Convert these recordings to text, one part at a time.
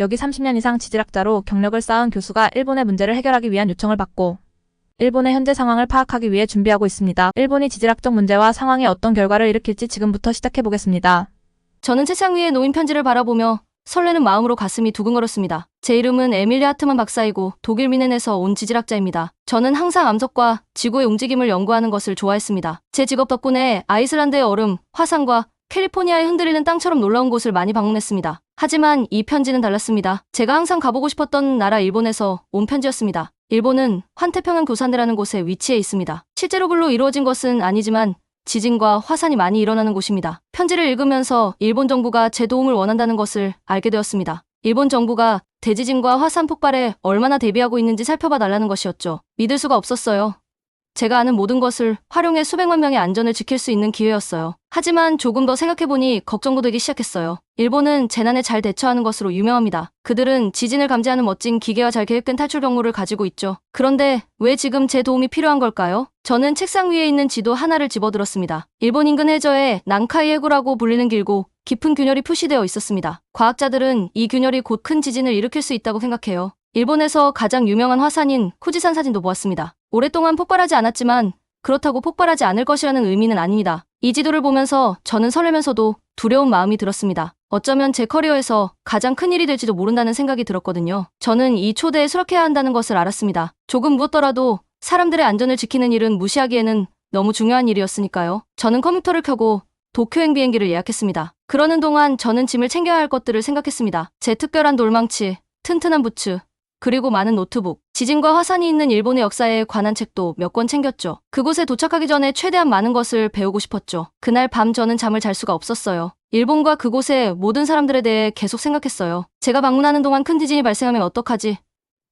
여기 30년 이상 지질학자로 경력을 쌓은 교수가 일본의 문제를 해결하기 위한 요청을 받고 일본의 현재 상황을 파악하기 위해 준비하고 있습니다. 일본이 지질학적 문제와 상황에 어떤 결과를 일으킬지 지금부터 시작해 보겠습니다. 저는 책상 위에 놓인 편지를 바라보며 설레는 마음으로 가슴이 두근거렸습니다. 제 이름은 에밀리 하트만 박사이고 독일 미넨에서 온 지질학자입니다. 저는 항상 암석과 지구의 움직임을 연구하는 것을 좋아했습니다. 제 직업 덕분에 아이슬란드의 얼음, 화산과 캘리포니아의 흔들리는 땅처럼 놀라운 곳을 많이 방문했습니다. 하지만 이 편지는 달랐습니다. 제가 항상 가보고 싶었던 나라 일본에서 온 편지였습니다. 일본은 환태평양 도산대라는 곳에 위치해 있습니다. 실제로 글로 이루어진 것은 아니지만 지진과 화산이 많이 일어나는 곳입니다. 편지를 읽으면서 일본 정부가 제 도움을 원한다는 것을 알게 되었습니다. 일본 정부가 대지진과 화산 폭발에 얼마나 대비하고 있는지 살펴봐 달라는 것이었죠. 믿을 수가 없었어요. 제가 아는 모든 것을 활용해 수백만 명의 안전을 지킬 수 있는 기회였어요. 하지만 조금 더 생각해보니 걱정도 되기 시작했어요. 일본은 재난에 잘 대처하는 것으로 유명합니다. 그들은 지진을 감지하는 멋진 기계와 잘 계획된 탈출 경로를 가지고 있죠. 그런데 왜 지금 제 도움이 필요한 걸까요? 저는 책상 위에 있는 지도 하나를 집어들었습니다. 일본 인근 해저에 난카이 해구라고 불리는 길고 깊은 균열이 표시되어 있었습니다. 과학자들은 이 균열이 곧 큰 지진을 일으킬 수 있다고 생각해요. 일본에서 가장 유명한 화산인 후지산 사진도 보았습니다. 오랫동안 폭발하지 않았지만 그렇다고 폭발하지 않을 것이라는 의미는 아닙니다. 이 지도를 보면서 저는 설레면서도 두려운 마음이 들었습니다. 어쩌면 제 커리어에서 가장 큰 일이 될지도 모른다는 생각이 들었거든요. 저는 이 초대에 수락해야 한다는 것을 알았습니다. 조금 무엇더라도 사람들의 안전을 지키는 일은 무시하기에는 너무 중요한 일이었으니까요. 저는 컴퓨터를 켜고 도쿄행 비행기를 예약했습니다. 그러는 동안 저는 짐을 챙겨야 할 것들을 생각했습니다. 제 특별한 돌망치, 튼튼한 부츠, 그리고 많은 노트북, 지진과 화산이 있는 일본의 역사에 관한 책도 몇 권 챙겼죠. 그곳에 도착하기 전에 최대한 많은 것을 배우고 싶었죠. 그날 밤 저는 잠을 잘 수가 없었어요. 일본과 그곳의 모든 사람들에 대해 계속 생각했어요. 제가 방문하는 동안 큰 지진이 발생하면 어떡하지?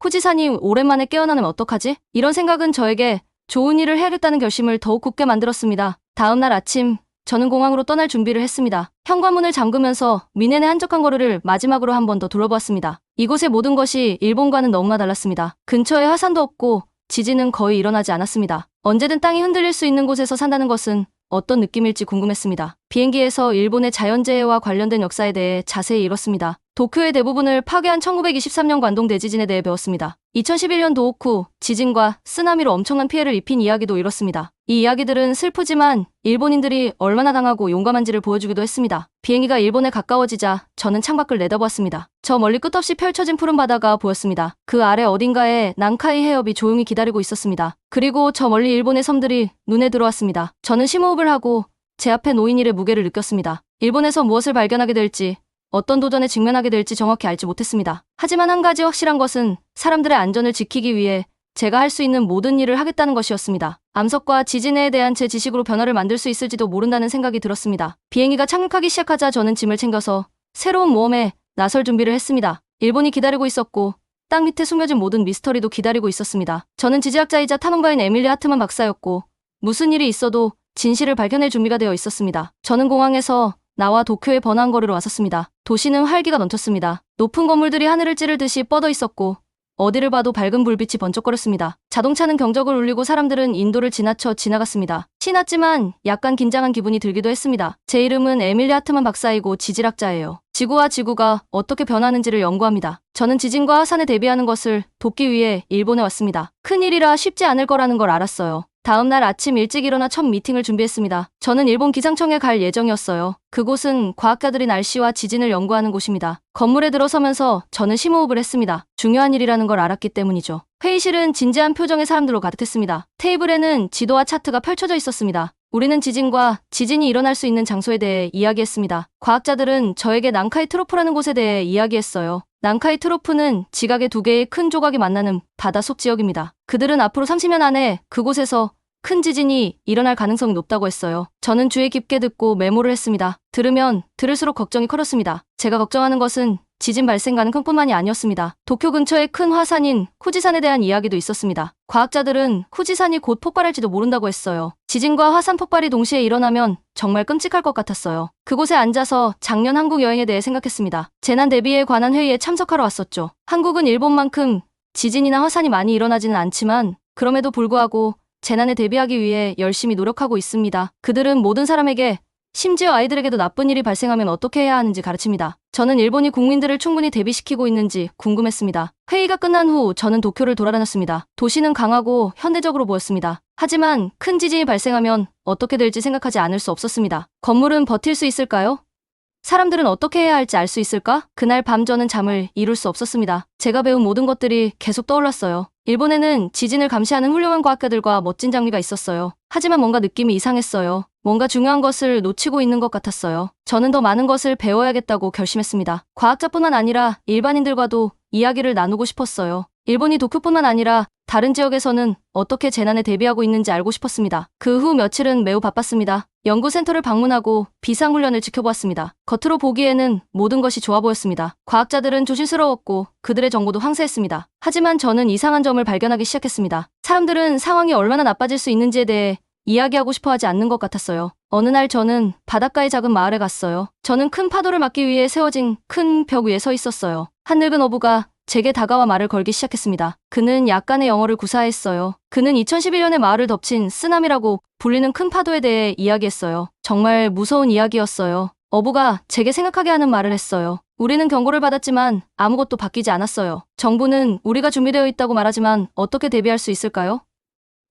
후지산이 오랜만에 깨어나면 어떡하지? 이런 생각은 저에게 좋은 일을 해야겠다는 결심을 더욱 굳게 만들었습니다. 다음 날 아침, 저는 공항으로 떠날 준비를 했습니다. 현관문을 잠그면서 미넨의 한적한 거리를 마지막으로 한 번 더 둘러보았습니다. 이곳의 모든 것이 일본과는 너무나 달랐습니다. 근처에 화산도 없고 지진은 거의 일어나지 않았습니다. 언제든 땅이 흔들릴 수 있는 곳에서 산다는 것은 어떤 느낌일지 궁금했습니다. 비행기에서 일본의 자연재해와 관련된 역사에 대해 자세히 읽었습니다. 도쿄의 대부분을 파괴한 1923년 관동 대지진에 대해 배웠습니다. 2011년 도호쿠 지진과 쓰나미로 엄청난 피해를 입힌 이야기도 읽었습니다. 이 이야기들은 슬프지만 일본인들이 얼마나 강하고 용감한지를 보여주기도 했습니다. 비행기가 일본에 가까워지자 저는 창밖을 내다보았습니다. 저 멀리 끝없이 펼쳐진 푸른 바다가 보였습니다. 그 아래 어딘가에 난카이 해협이 조용히 기다리고 있었습니다. 그리고 저 멀리 일본의 섬들이 눈에 들어왔습니다. 저는 심호흡을 하고 제 앞에 놓인 일의 무게를 느꼈습니다. 일본에서 무엇을 발견하게 될지 어떤 도전에 직면하게 될지 정확히 알지 못했습니다. 하지만 한 가지 확실한 것은 사람들의 안전을 지키기 위해 제가 할 수 있는 모든 일을 하겠다는 것이었습니다. 암석과 지진에 대한 제 지식으로 변화를 만들 수 있을지도 모른다는 생각이 들었습니다. 비행기가 착륙하기 시작하자 저는 짐을 챙겨서 새로운 모험에 나설 준비를 했습니다. 일본이 기다리고 있었고 땅 밑에 숨겨진 모든 미스터리도 기다리고 있었습니다. 저는 지질학자이자 탐험가인 에밀리 하트만 박사였고 무슨 일이 있어도 진실을 밝혀낼 준비가 되어 있었습니다. 저는 공항에서 나와 도쿄의 번화한 거리로 왔었습니다. 도시는 활기가 넘쳤습니다. 높은 건물들이 하늘을 찌르듯이 뻗어 있었고 어디를 봐도 밝은 불빛이 번쩍거렸습니다. 자동차는 경적을 울리고 사람들은 인도를 지나쳐 지나갔습니다. 신났지만 약간 긴장한 기분이 들기도 했습니다. 제 이름은 에밀리 하트만 박사이고 지질학자예요. 지구와 지구가 어떻게 변하는지를 연구합니다. 저는 지진과 화산에 대비하는 것을 돕기 위해 일본에 왔습니다. 큰일이라 쉽지 않을 거라는 걸 알았어요. 다음 날 아침 일찍 일어나 첫 미팅을 준비했습니다. 저는 일본 기상청에 갈 예정이었어요. 그곳은 과학자들이 날씨와 지진을 연구하는 곳입니다. 건물에 들어서면서 저는 심호흡을 했습니다. 중요한 일이라는 걸 알았기 때문이죠. 회의실은 진지한 표정의 사람들로 가득했습니다. 테이블에는 지도와 차트가 펼쳐져 있었습니다. 우리는 지진과 지진이 일어날 수 있는 장소에 대해 이야기했습니다. 과학자들은 저에게 난카이 트로프라는 곳에 대해 이야기했어요. 난카이 트로프는 지각의 두 개의 큰 조각이 만나는 바다 속 지역입니다. 그들은 앞으로 30년 안에 그곳에서 큰 지진이 일어날 가능성이 높다고 했어요. 저는 주의 깊게 듣고 메모를 했습니다. 들으면 들을수록 걱정이 커졌습니다. 제가 걱정하는 것은 지진 발생 가능성뿐만이 아니었습니다. 도쿄 근처의 큰 화산인 후지산에 대한 이야기도 있었습니다. 과학자들은 후지산이 곧 폭발할지도 모른다고 했어요. 지진과 화산 폭발이 동시에 일어나면 정말 끔찍할 것 같았어요. 그곳에 앉아서 작년 한국 여행에 대해 생각했습니다. 재난 대비에 관한 회의에 참석하러 왔었죠. 한국은 일본만큼 지진이나 화산이 많이 일어나지는 않지만 그럼에도 불구하고 재난에 대비하기 위해 열심히 노력하고 있습니다. 그들은 모든 사람에게 심지어 아이들에게도 나쁜 일이 발생하면 어떻게 해야 하는지 가르칩니다. 저는 일본이 국민들을 충분히 대비시키고 있는지 궁금했습니다. 회의가 끝난 후 저는 도쿄를 돌아다녔습니다. 도시는 강하고 현대적으로 보였습니다. 하지만 큰 지진이 발생하면 어떻게 될지 생각하지 않을 수 없었습니다. 건물은 버틸 수 있을까요? 사람들은 어떻게 해야 할지 알 수 있을까? 그날 밤 저는 잠을 이룰 수 없었습니다. 제가 배운 모든 것들이 계속 떠올랐어요. 일본에는 지진을 감시하는 훌륭한 과학자들과 멋진 장비가 있었어요. 하지만 뭔가 느낌이 이상했어요. 뭔가 중요한 것을 놓치고 있는 것 같았어요. 저는 더 많은 것을 배워야겠다고 결심했습니다. 과학자뿐만 아니라 일반인들과도 이야기를 나누고 싶었어요. 일본이 도쿄뿐만 아니라 다른 지역에서는 어떻게 재난에 대비하고 있는지 알고 싶었습니다. 그 후 며칠은 매우 바빴습니다. 연구센터를 방문하고 비상훈련을 지켜보았습니다. 겉으로 보기에는 모든 것이 좋아 보였습니다. 과학자들은 조심스러웠고 그들의 정보도 황새했습니다. 하지만 저는 이상한 점을 발견하기 시작했습니다. 사람들은 상황이 얼마나 나빠질 수 있는지에 대해 이야기하고 싶어 하지 않는 것 같았어요. 어느 날 저는 바닷가의 작은 마을에 갔어요. 저는 큰 파도를 막기 위해 세워진 큰 벽 위에 서 있었어요. 한 늙은 어부가 제게 다가와 말을 걸기 시작했습니다. 그는 약간의 영어를 구사했어요. 그는 2011년에 마을을 덮친 쓰나미라고 불리는 큰 파도에 대해 이야기했어요. 정말 무서운 이야기였어요. 어부가 제게 생각하게 하는 말을 했어요. 우리는 경고를 받았지만 아무것도 바뀌지 않았어요. 정부는 우리가 준비되어 있다고 말하지만 어떻게 대비할 수 있을까요?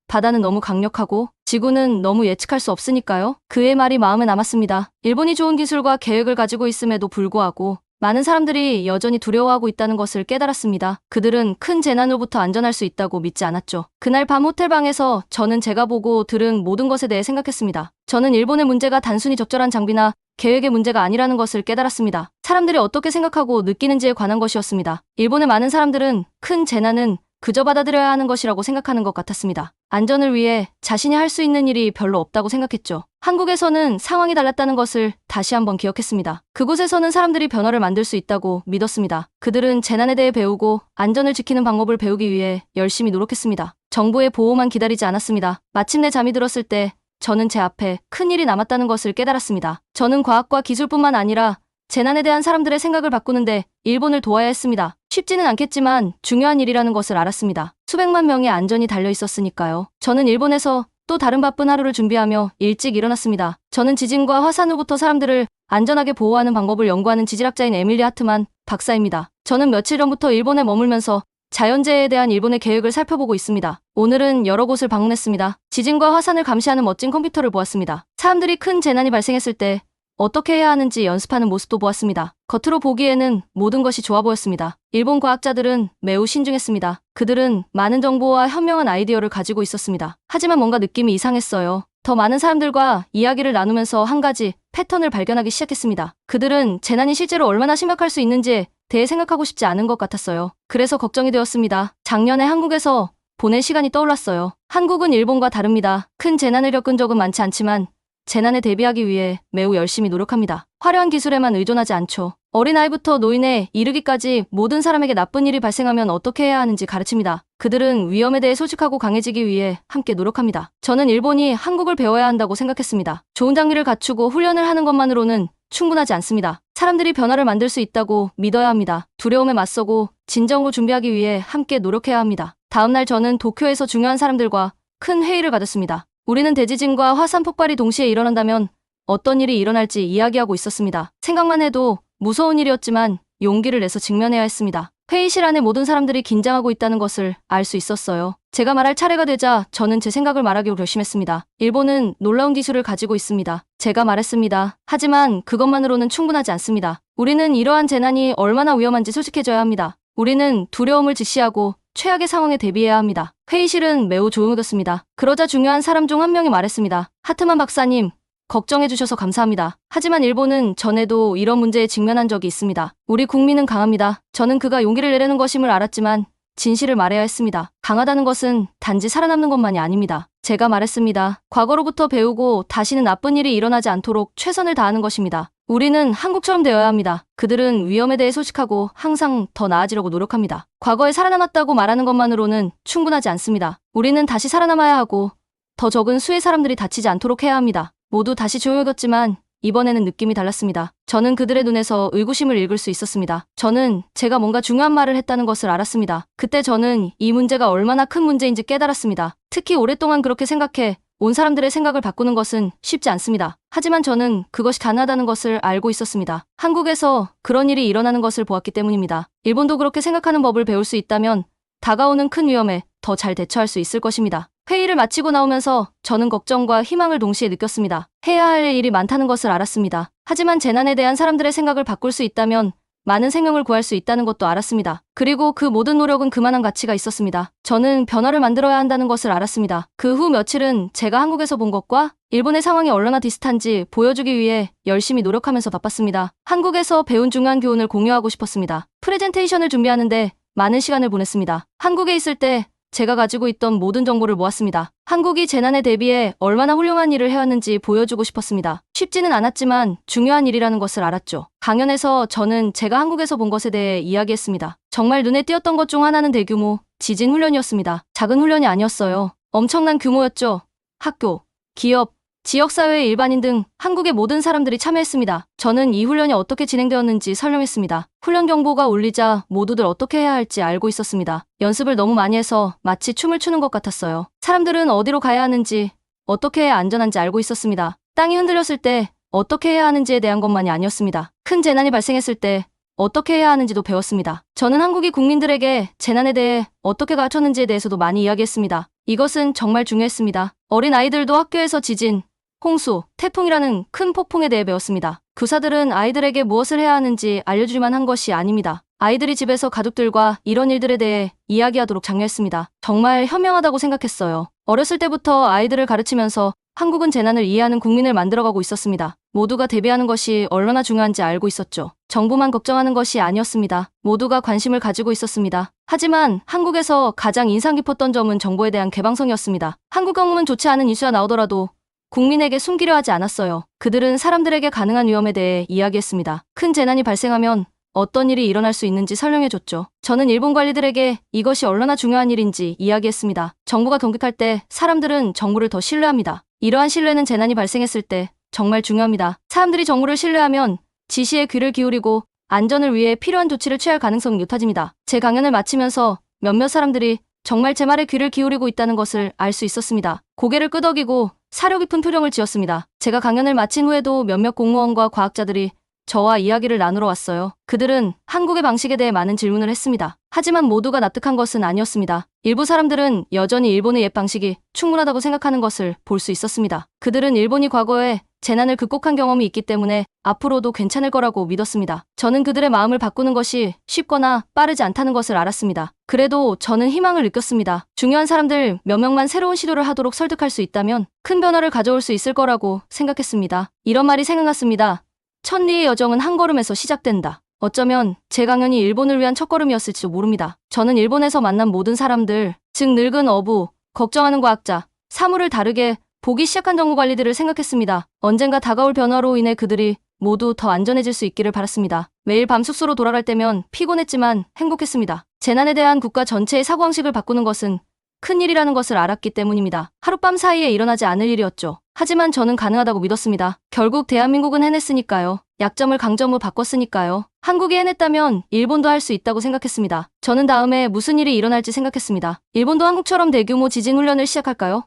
바다는 너무 강력하고 지구는 너무 예측할 수 없으니까요. 그의 말이 마음에 남았습니다. 일본이 좋은 기술과 계획을 가지고 있음에도 불구하고 많은 사람들이 여전히 두려워하고 있다는 것을 깨달았습니다. 그들은 큰 재난으로부터 안전할 수 있다고 믿지 않았죠. 그날 밤 호텔 방에서 저는 제가 보고 들은 모든 것에 대해 생각했습니다. 저는 일본의 문제가 단순히 적절한 장비나 계획의 문제가 아니라는 것을 깨달았습니다. 사람들이 어떻게 생각하고 느끼는지에 관한 것이었습니다. 일본의 많은 사람들은 큰 재난은 그저 받아들여야 하는 것이라고 생각하는 것 같았습니다. 안전을 위해 자신이 할 수 있는 일이 별로 없다고 생각했죠. 한국에서는 상황이 달랐다는 것을 다시 한번 기억했습니다. 그곳에서는 사람들이 변화를 만들 수 있다고 믿었습니다. 그들은 재난에 대해 배우고 안전을 지키는 방법을 배우기 위해 열심히 노력했습니다. 정부의 보호만 기다리지 않았습니다. 마침내 잠이 들었을 때 저는 제 앞에 큰 일이 남았다는 것을 깨달았습니다. 저는 과학과 기술뿐만 아니라 재난에 대한 사람들의 생각을 바꾸는데 일본을 도와야 했습니다. 쉽지는 않겠지만 중요한 일이라는 것을 알았습니다. 수백만 명의 안전이 달려 있었으니까요. 저는 일본에서 또 다른 바쁜 하루를 준비하며 일찍 일어났습니다. 저는 지진과 화산 후부터 사람들을 안전하게 보호하는 방법을 연구하는 지질학자인 에밀리 하트만 박사입니다. 저는 며칠 전부터 일본에 머물면서 자연재해에 대한 일본의 계획을 살펴보고 있습니다. 오늘은 여러 곳을 방문했습니다. 지진과 화산을 감시하는 멋진 컴퓨터를 보았습니다. 사람들이 큰 재난이 발생했을 때 어떻게 해야 하는지 연습하는 모습도 보았습니다. 겉으로 보기에는 모든 것이 좋아 보였습니다. 일본 과학자들은 매우 신중했습니다. 그들은 많은 정보와 현명한 아이디어를 가지고 있었습니다. 하지만 뭔가 느낌이 이상했어요. 더 많은 사람들과 이야기를 나누면서 한 가지 패턴을 발견하기 시작했습니다. 그들은 재난이 실제로 얼마나 심각할 수 있는지에 대해 생각하고 싶지 않은 것 같았어요. 그래서 걱정이 되었습니다. 작년에 한국에서 보낸 시간이 떠올랐어요. 한국은 일본과 다릅니다. 큰 재난을 겪은 적은 많지 않지만 재난에 대비하기 위해 매우 열심히 노력합니다. 화려한 기술에만 의존하지 않죠. 어린아이부터 노인에 이르기까지 모든 사람에게 나쁜 일이 발생하면 어떻게 해야 하는지 가르칩니다. 그들은 위험에 대해 솔직하고 강해지기 위해 함께 노력합니다. 저는 일본이 한국을 배워야 한다고 생각했습니다. 좋은 장비를 갖추고 훈련을 하는 것만으로는 충분하지 않습니다. 사람들이 변화를 만들 수 있다고 믿어야 합니다. 두려움에 맞서고 진정으로 준비하기 위해 함께 노력해야 합니다. 다음날 저는 도쿄에서 중요한 사람들과 큰 회의를 가졌습니다. 우리는 대지진과 화산 폭발이 동시에 일어난다면 어떤 일이 일어날지 이야기하고 있었습니다. 생각만 해도 무서운 일이었지만 용기를 내서 직면해야 했습니다. 회의실 안에 모든 사람들이 긴장하고 있다는 것을 알 수 있었어요. 제가 말할 차례가 되자 저는 제 생각을 말하기로 결심했습니다. 일본은 놀라운 기술을 가지고 있습니다. 제가 말했습니다. 하지만 그것만으로는 충분하지 않습니다. 우리는 이러한 재난이 얼마나 위험한지 솔직해져야 합니다. 우리는 두려움을 직시하고 최악의 상황에 대비해야 합니다. 회의실은 매우 조용해졌습니다. 그러자 중요한 사람 중 한 명이 말했습니다. 하트만 박사님, 걱정해주셔서 감사합니다. 하지만 일본은 전에도 이런 문제에 직면한 적이 있습니다. 우리 국민은 강합니다. 저는 그가 용기를 내려는 것임을 알았지만 진실을 말해야 했습니다. 강하다는 것은 단지 살아남는 것만이 아닙니다. 제가 말했습니다. 과거로부터 배우고 다시는 나쁜 일이 일어나지 않도록 최선을 다하는 것입니다. 우리는 한국처럼 되어야 합니다. 그들은 위험에 대해 솔직하고 항상 더 나아지려고 노력합니다. 과거에 살아남았다고 말하는 것만으로는 충분하지 않습니다. 우리는 다시 살아남아야 하고 더 적은 수의 사람들이 다치지 않도록 해야 합니다. 모두 다시 조용해졌지만 이번에는 느낌이 달랐습니다. 저는 그들의 눈에서 의구심을 읽을 수 있었습니다. 저는 제가 뭔가 중요한 말을 했다는 것을 알았습니다. 그때 저는 이 문제가 얼마나 큰 문제인지 깨달았습니다. 특히 오랫동안 그렇게 생각해 온 사람들의 생각을 바꾸는 것은 쉽지 않습니다. 하지만 저는 그것이 가능하다는 것을 알고 있었습니다. 한국에서 그런 일이 일어나는 것을 보았기 때문입니다. 일본도 그렇게 생각하는 법을 배울 수 있다면 다가오는 큰 위험에 더 잘 대처할 수 있을 것입니다. 회의를 마치고 나오면서 저는 걱정과 희망을 동시에 느꼈습니다. 해야 할 일이 많다는 것을 알았습니다. 하지만 재난에 대한 사람들의 생각을 바꿀 수 있다면 많은 생명을 구할 수 있다는 것도 알았습니다. 그리고 그 모든 노력은 그만한 가치가 있었습니다. 저는 변화를 만들어야 한다는 것을 알았습니다. 그 후 며칠은 제가 한국에서 본 것과 일본의 상황이 얼마나 비슷한지 보여주기 위해 열심히 노력하면서 바빴습니다. 한국에서 배운 중요한 교훈을 공유하고 싶었습니다. 프레젠테이션을 준비하는데 많은 시간을 보냈습니다. 한국에 있을 때 제가 가지고 있던 모든 정보를 모았습니다. 한국이 재난에 대비해 얼마나 훌륭한 일을 해왔는지 보여주고 싶었습니다. 쉽지는 않았지만 중요한 일이라는 것을 알았죠. 강연에서 저는 제가 한국에서 본 것에 대해 이야기했습니다. 정말 눈에 띄었던 것 중 하나는 대규모 지진 훈련이었습니다. 작은 훈련이 아니었어요. 엄청난 규모였죠. 학교, 기업, 지역사회의 일반인 등 한국의 모든 사람들이 참여했습니다. 저는 이 훈련이 어떻게 진행되었는지 설명했습니다. 훈련 경보가 울리자 모두들 어떻게 해야 할지 알고 있었습니다. 연습을 너무 많이 해서 마치 춤을 추는 것 같았어요. 사람들은 어디로 가야 하는지, 어떻게 해야 안전한지 알고 있었습니다. 땅이 흔들렸을 때 어떻게 해야 하는지에 대한 것만이 아니었습니다. 큰 재난이 발생했을 때 어떻게 해야 하는지도 배웠습니다. 저는 한국이 국민들에게 재난에 대해 어떻게 가르쳤는지에 대해서도 많이 이야기했습니다. 이것은 정말 중요했습니다. 어린 아이들도 학교에서 지진, 홍수, 태풍이라는 큰 폭풍에 대해 배웠습니다. 교사들은 아이들에게 무엇을 해야 하는지 알려주기만 한 것이 아닙니다. 아이들이 집에서 가족들과 이런 일들에 대해 이야기하도록 장려했습니다. 정말 현명하다고 생각했어요. 어렸을 때부터 아이들을 가르치면서 한국은 재난을 이해하는 국민을 만들어가고 있었습니다. 모두가 대비하는 것이 얼마나 중요한지 알고 있었죠. 정부만 걱정하는 것이 아니었습니다. 모두가 관심을 가지고 있었습니다. 하지만 한국에서 가장 인상 깊었던 점은 정보에 대한 개방성이었습니다. 한국 경험은 좋지 않은 이슈가 나오더라도 국민에게 숨기려 하지 않았어요. 그들은 사람들에게 가능한 위험에 대해 이야기했습니다. 큰 재난이 발생하면 어떤 일이 일어날 수 있는지 설명해줬죠. 저는 일본 관리들에게 이것이 얼마나 중요한 일인지 이야기했습니다. 정부가 경직할 때 사람들은 정부를 더 신뢰합니다. 이러한 신뢰는 재난이 발생했을 때 정말 중요합니다. 사람들이 정부를 신뢰하면 지시에 귀를 기울이고 안전을 위해 필요한 조치를 취할 가능성이 높아집니다. 제 강연을 마치면서 몇몇 사람들이 정말 제 말에 귀를 기울이고 있다는 것을 알 수 있었습니다. 고개를 끄덕이고 사려 깊은 표정을 지었습니다. 제가 강연을 마친 후에도 몇몇 공무원과 과학자들이 저와 이야기를 나누러 왔어요. 그들은 한국의 방식에 대해 많은 질문을 했습니다. 하지만 모두가 납득한 것은 아니었습니다. 일부 사람들은 여전히 일본의 옛 방식이 충분하다고 생각하는 것을 볼 수 있었습니다. 그들은 일본이 과거에 재난을 극복한 경험이 있기 때문에 앞으로도 괜찮을 거라고 믿었습니다. 저는 그들의 마음을 바꾸는 것이 쉽거나 빠르지 않다는 것을 알았습니다. 그래도 저는 희망을 느꼈습니다. 중요한 사람들 몇 명만 새로운 시도를 하도록 설득할 수 있다면 큰 변화를 가져올 수 있을 거라고 생각했습니다. 이런 말이 생각났습니다. 천리의 여정은 한 걸음에서 시작된다. 어쩌면 제 강연이 일본을 위한 첫걸음이었을지도 모릅니다. 저는 일본에서 만난 모든 사람들, 즉 늙은 어부, 걱정하는 과학자, 사물을 다르게 보기 시작한 정부 관리들을 생각했습니다. 언젠가 다가올 변화로 인해 그들이 모두 더 안전해질 수 있기를 바랐습니다. 매일 밤 숙소로 돌아갈 때면 피곤했지만 행복했습니다. 재난에 대한 국가 전체의 사고방식을 바꾸는 것은 큰일이라는 것을 알았기 때문입니다. 하룻밤 사이에 일어나지 않을 일이었죠. 하지만 저는 가능하다고 믿었습니다. 결국 대한민국은 해냈으니까요. 약점을 강점으로 바꿨으니까요. 한국이 해냈다면 일본도 할 수 있다고 생각했습니다. 저는 다음에 무슨 일이 일어날지 생각했습니다. 일본도 한국처럼 대규모 지진 훈련을 시작할까요?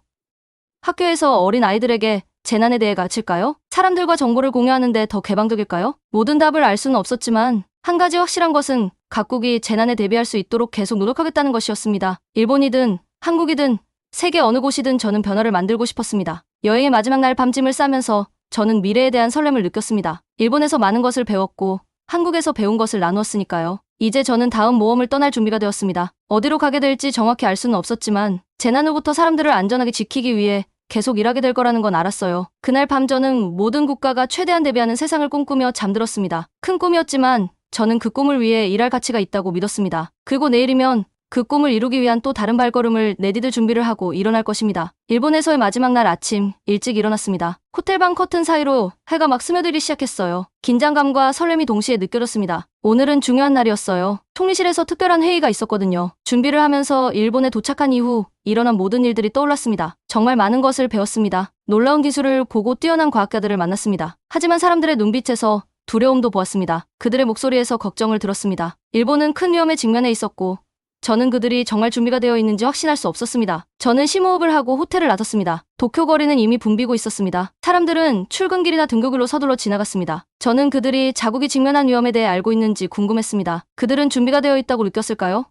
학교에서 어린 아이들에게 재난에 대해 가르칠까요? 사람들과 정보를 공유하는데 더 개방적일까요? 모든 답을 알 수는 없었지만 한 가지 확실한 것은 각국이 재난에 대비할 수 있도록 계속 노력하겠다는 것이었습니다. 일본이든 한국이든 세계 어느 곳이든 저는 변화를 만들고 싶었습니다. 여행의 마지막 날 밤짐을 싸면서 저는 미래에 대한 설렘을 느꼈습니다. 일본에서 많은 것을 배웠고 한국에서 배운 것을 나누었으니까요. 이제 저는 다음 모험을 떠날 준비가 되었습니다. 어디로 가게 될지 정확히 알 수는 없었지만 재난 후부터 사람들을 안전하게 지키기 위해 계속 일하게 될 거라는 건 알았어요. 그날 밤 저는 모든 국가가 최대한 대비하는 세상을 꿈꾸며 잠들었습니다. 큰 꿈이었지만 저는 그 꿈을 위해 일할 가치가 있다고 믿었습니다. 그리고 내일이면 그 꿈을 이루기 위한 또 다른 발걸음을 내디딜 준비를 하고 일어날 것입니다. 일본에서의 마지막 날 아침 일찍 일어났습니다. 호텔방 커튼 사이로 해가 막 스며들기 시작했어요. 긴장감과 설렘이 동시에 느껴졌습니다. 오늘은 중요한 날이었어요. 총리실에서 특별한 회의가 있었거든요. 준비를 하면서 일본에 도착한 이후 일어난 모든 일들이 떠올랐습니다. 정말 많은 것을 배웠습니다. 놀라운 기술을 보고 뛰어난 과학자들을 만났습니다. 하지만 사람들의 눈빛에서 두려움도 보았습니다. 그들의 목소리에서 걱정을 들었습니다. 일본은 큰 위험에 직면해 있었고 저는 그들이 정말 준비가 되어 있는지 확신할 수 없었습니다. 저는 심호흡을 하고 호텔을 나섰습니다. 도쿄 거리는 이미 붐비고 있었습니다. 사람들은 출근길이나 등교길로 서둘러 지나갔습니다. 저는 그들이 자국이 직면한 위험에 대해 알고 있는지 궁금했습니다. 그들은 준비가 되어 있다고 느꼈을까요?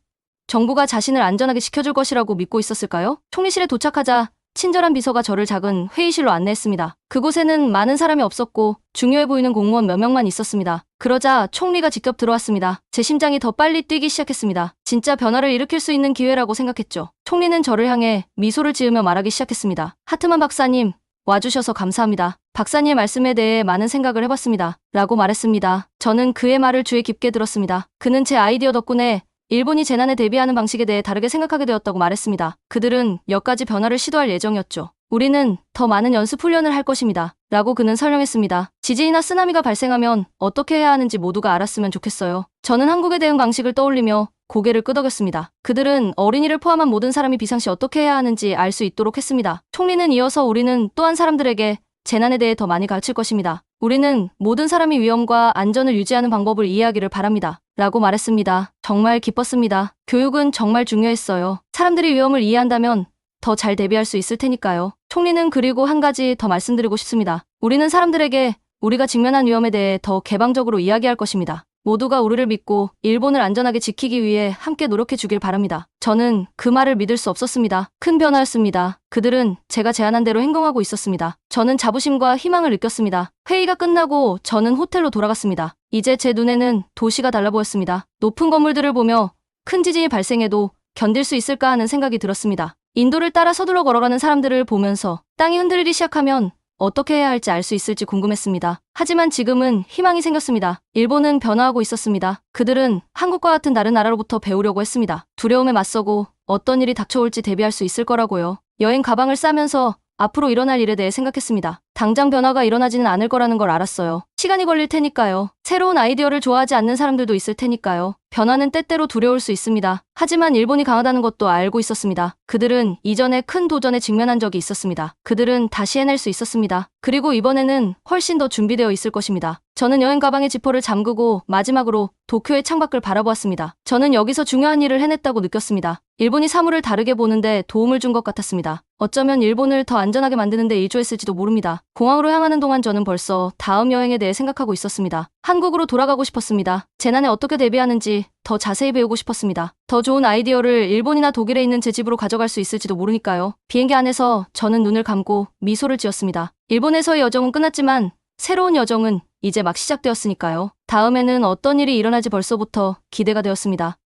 정부가 자신을 안전하게 지켜줄 것이라고 믿고 있었을까요? 총리실에 도착하자 친절한 비서가 저를 작은 회의실로 안내했습니다. 그곳에는 많은 사람이 없었고 중요해 보이는 공무원 몇 명만 있었습니다. 그러자 총리가 직접 들어왔습니다. 제 심장이 더 빨리 뛰기 시작했습니다. 진짜 변화를 일으킬 수 있는 기회라고 생각했죠. 총리는 저를 향해 미소를 지으며 말하기 시작했습니다. 하트만 박사님, 와주셔서 감사합니다. 박사님의 말씀에 대해 많은 생각을 해봤습니다. 라고 말했습니다. 저는 그의 말을 주의 깊게 들었습니다. 그는 제 아이디어 덕분에 일본이 재난에 대비하는 방식에 대해 다르게 생각하게 되었다고 말했습니다. 그들은 몇 가지 변화를 시도할 예정이었죠. 우리는 더 많은 연습 훈련을 할 것입니다. 라고 그는 설명했습니다. 지진이나 쓰나미가 발생하면 어떻게 해야 하는지 모두가 알았으면 좋겠어요. 저는 한국에 대응 방식을 떠올리며 고개를 끄덕였습니다. 그들은 어린이를 포함한 모든 사람이 비상시 어떻게 해야 하는지 알 수 있도록 했습니다. 총리는 이어서 우리는 또한 사람들에게 재난에 대해 더 많이 가르칠 것입니다. 우리는 모든 사람이 위험과 안전을 유지하는 방법을 이해하기를 바랍니다. 라고 말했습니다. 정말 기뻤습니다. 교육은 정말 중요했어요. 사람들이 위험을 이해한다면 더 잘 대비할 수 있을 테니까요. 총리는 그리고 한 가지 더 말씀드리고 싶습니다. 우리는 사람들에게 우리가 직면한 위험에 대해 더 개방적으로 이야기할 것입니다. 모두가 우리를 믿고 일본을 안전하게 지키기 위해 함께 노력해 주길 바랍니다. 저는 그 말을 믿을 수 없었습니다. 큰 변화였습니다. 그들은 제가 제안한 대로 행동하고 있었습니다. 저는 자부심과 희망을 느꼈습니다. 회의가 끝나고 저는 호텔로 돌아갔습니다. 이제 제 눈에는 도시가 달라 보였습니다. 높은 건물들을 보며 큰 지진이 발생해도 견딜 수 있을까 하는 생각이 들었습니다. 인도를 따라 서둘러 걸어가는 사람들을 보면서 땅이 흔들리기 시작하면 어떻게 해야 할지 알 수 있을지 궁금했습니다. 하지만 지금은 희망이 생겼습니다. 일본은 변화하고 있었습니다. 그들은 한국과 같은 다른 나라로부터 배우려고 했습니다. 두려움에 맞서고 어떤 일이 닥쳐올지 대비할 수 있을 거라고요. 여행 가방을 싸면서 앞으로 일어날 일에 대해 생각했습니다. 당장 변화가 일어나지는 않을 거라는 걸 알았어요. 시간이 걸릴 테니까요. 새로운 아이디어를 좋아하지 않는 사람들도 있을 테니까요. 변화는 때때로 두려울 수 있습니다. 하지만 일본이 강하다는 것도 알고 있었습니다. 그들은 이전에 큰 도전에 직면한 적이 있었습니다. 그들은 다시 해낼 수 있었습니다. 그리고 이번에는 훨씬 더 준비되어 있을 것입니다. 저는 여행 가방의 지퍼를 잠그고 마지막으로 도쿄의 창밖을 바라보았습니다. 저는 여기서 중요한 일을 해냈다고 느꼈습니다. 일본이 사물을 다르게 보는데 도움을 준 것 같았습니다. 어쩌면 일본을 더 안전하게 만드는데 일조했을지도 모릅니다. 공항으로 향하는 동안 저는 벌써 다음 여행에 대해 생각하고 있었습니다. 한국으로 돌아가고 싶었습니다. 재난에 어떻게 대비하는지 더 자세히 배우고 싶었습니다. 더 좋은 아이디어를 일본이나 독일에 있는 제 집으로 가져갈 수 있을지도 모르니까요. 비행기 안에서 저는 눈을 감고 미소를 지었습니다. 일본에서의 여정은 끝났지만 새로운 여정은 이제 막 시작되었으니까요. 다음에는 어떤 일이 일어날지 벌써부터 기대가 되었습니다.